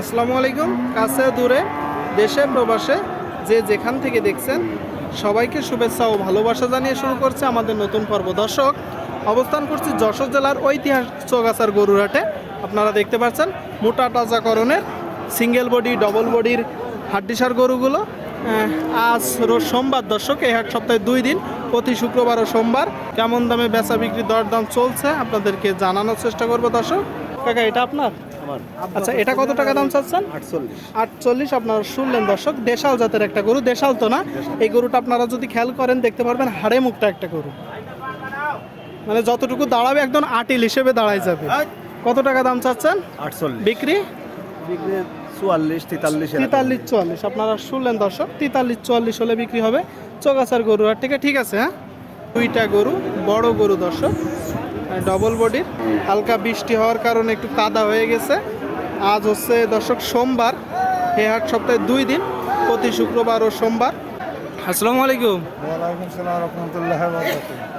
আসসালামু আলাইকুম। কাছে দূরে, দেশে, প্রবাসে, যে যেখান থেকে দেখছেন, সবাইকে শুভেচ্ছা ও ভালোবাসা জানিয়ে শুরু করছে আমাদের নতুন পর্ব। দর্শক, অবস্থান করছি যশোর জেলার ঐতিহাসিক চৌগাছার গরুরহাটে। আপনারা দেখতে পাচ্ছেন, মোটা তাজাকরণের সিঙ্গেল বডি ডবল বডির হাড্ডিসার গরুগুলো। আজ রোজ সোমবার দর্শক, এই হাট সপ্তাহে দুই দিন, প্রতি শুক্রবার ও সোমবার কেমন দামে বেচা বিক্রি দরদাম চলছে আপনাদেরকে জানানোর চেষ্টা করব দর্শক। কাকা এটা আপনার? আচ্ছা এটা কত টাকা দাম চাচ্ছেন? আটচল্লিশ। আপনারা শুনলেন দর্শক দেশাল জাতের একটা গরু দেশাল তো না? এই গরুটা আপনারা যদি খেয়াল করেন দেখতে পারবেন হাড়ে মুখটা একটা গরু। মানে যতটুকু দাঁড়াবে একদম আটিল হিসেবে দাঁড়াই যাবে। কত টাকা দাম চাচ্ছেন? আটচল্লিশ। বিক্রি? চুয়াল্লিশ তেতাল্লিশ তেতাল্লিশ চুয়াল্লিশ। আপনারা শুনলেন দর্শক তেতাল্লিশ চুয়াল্লিশ হলে বিক্রি হবে চৌগাছার গরু। আর ঠিক ঠিক আছে হ্যাঁ? দুইটা গরু বড় গরু দর্শক। ডবল বডির হালকা বৃষ্টি হওয়ার কারণে একটু কাদা হয়ে গেছে। আজ হচ্ছে দর্শক সোমবার এ হাট সপ্তাহে দুই দিন প্রতি শুক্রবার ও সোমবার। আসসালামু আলাইকুম।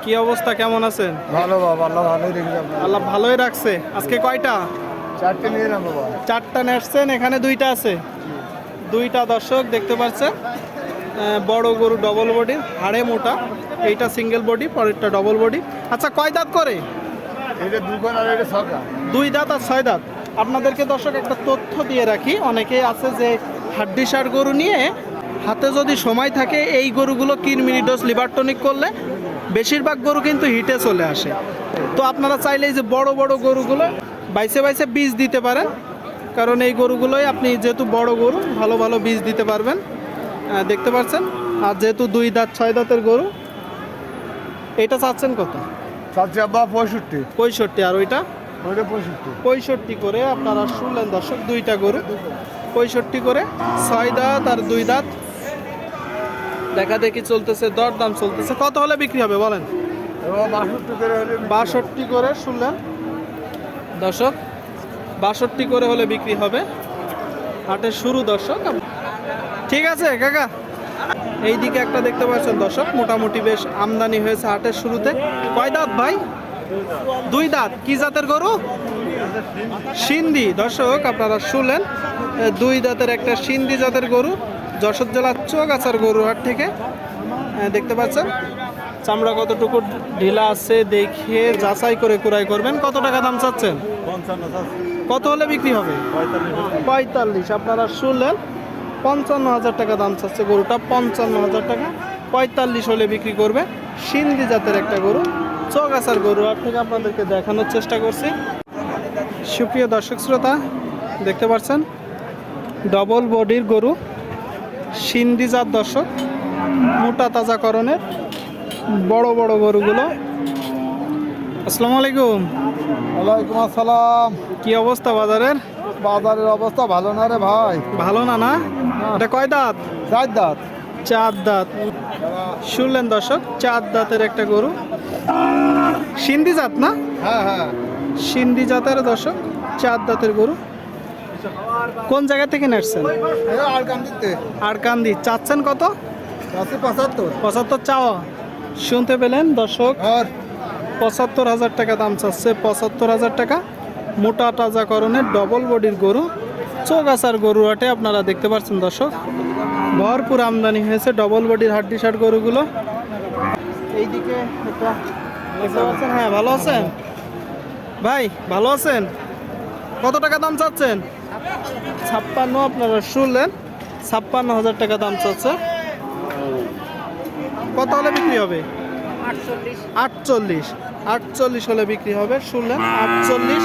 কি অবস্থা কেমন আছেন? ভালো বাবা আল্লাহ ভালোই রেখেছে আল্লাহ ভালোই রাখছে। আজকে কয়টা? চারটে নিয়ে বাবা। চারটা নেসছেন এখানে দুইটা আছে। দুইটা দর্শক দেখতে পাচ্ছেন। বড় গরু ডবল বডি হাড়ে মোটা এইটা সিঙ্গেল বডি পরেরটা ডবল বডি আচ্ছা কয় দাঁত করে? দুই দাঁত আর ছয় দাঁত। আপনাদেরকে দর্শক একটা তথ্য দিয়ে রাখি অনেকেই আছে যে হাড্ডিসার গরু নিয়ে হাতে যদি সময় থাকে এই গরুগুলো কিরমিনি ডোজ লিভার টনিক করলে বেশিরভাগ গরু কিন্তু হিটে চলে আসে। তো আপনারা চাইলে এই যে বড় বড় গরুগুলো বাইসে বাইসে বীজ দিতে পারেন কারণ এই গরুগুলোই আপনি যেহেতু বড় গরু ভালো ভালো বীজ দিতে পারবেন। দেখতে পাচ্ছেন? আর যেহেতু দুই দাঁত ছয় দাঁতের গরু এটা চাচ্ছেন কত? চাচ্ছে আব্বা পঁয়ষট্টি। পঁয়ষট্টি আর ওইটা? ওইটা পঁয়ষট্টি। পঁয়ষট্টি করে আপনারা শুনলেন দর্শক দুইটা গরু। পঁয়ষট্টি করে ছয় দাঁত আর দুই দাঁত। দেখা দেখি চলতেছে দরদাম চলতেছে। কত হলে বিক্রি হবে বলেন? বাষট্টি করে শুনলেন? দর্শক বাষট্টি করে হলে বিক্রি হবে। হাটের শুরু দর্শক ঠিক আছে কাকা। এইদিকে একটা দেখতে পাচ্ছেন দর্শক মোটামুটি বেশ আমদানি হয়েছে হাটের শুরুতে। কয় দাঁত ভাই? দুই দাঁত। কি জাতের গরু? সিন্ধি। দর্শক আপনারা শুনলেন দুই দাঁতের একটা সিন্ধি জাতের গরু যশোর জেলার চৌগাছার গরু হাট থেকে। দেখতে পাচ্ছেন চামড়া কতটুকু ঢিলা আছে দেখে যাচাই করে কুড়াই করবেন। কত টাকা দাম চাচ্ছেন? কত হলে বিক্রি হবে? পঁয়তাল্লিশ। আপনারা শুনলেন পঞ্চান্ন হাজার টাকা দাম চাচ্ছে গরুটা পঞ্চান্ন হাজার টাকা। পঁয়তাল্লিশ হলে বিক্রি করবে। সিন্ধি জাতের একটা গরু চৌগাছার গরু। আর থেকে আপনাদেরকে দেখানোর চেষ্টা করছি। সুপ্রিয় দর্শক শ্রোতা দেখতে পাচ্ছেন? ডবল বডির গরু সিন্ধি জাত দর্শক মোটা তাজাকরণের বড় বড় গরুগুলো। আসসালামু আলাইকুম। ওয়ালাইকুম আসসালাম। কি অবস্থা বাজারের? বাজারের অবস্থা ভালো না রে ভাই? ভালো না না? এটা কয় দাঁত? চার দাঁত। চার দাঁত। শুনলেন দর্শক চার দাঁতের একটা গরু। সিন্ধি জাত না? হ্যাঁ হ্যাঁ। সিন্ধি জাতের দর্শক চার দাঁতের গরু। কোন জায়গা থেকে নেসছেন আর কাম দিতে কান্দি চাচ্ছেন কত? পঁচাত্তর। পঁচাত্তর চাওয়া। শুনতে পেলেন দর্শক পঁচাত্তর হাজার টাকা দাম চাচ্ছে পঁচাত্তর হাজার টাকা। মোটা তাজাকরণের ডবল বডির গরু। চৌগাছার গরু হাটে আপনারা দেখতে পাচ্ছেন দর্শক। ভরপুর আমদানি হয়েছে ডবল বডির হাড্ডি শার্ট গরুগুলো। এইদিকে হ্যাঁ ভালো আছেন? ভাই ভালো আছেন? কত টাকা দাম চাচ্ছেন? ছাপ্পান্ন আপনারা শুনলেন ছাপ্পান্ন হাজার টাকা দাম চাচ্ছে। কত হলে বিক্রি হবে? আটচল্লিশ। আটচল্লিশ হলে বিক্রি হবে শুনলেন? আটচল্লিশ।